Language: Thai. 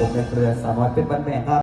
ผมในเครือสามร้อยเป็นบ้านแม่ครับ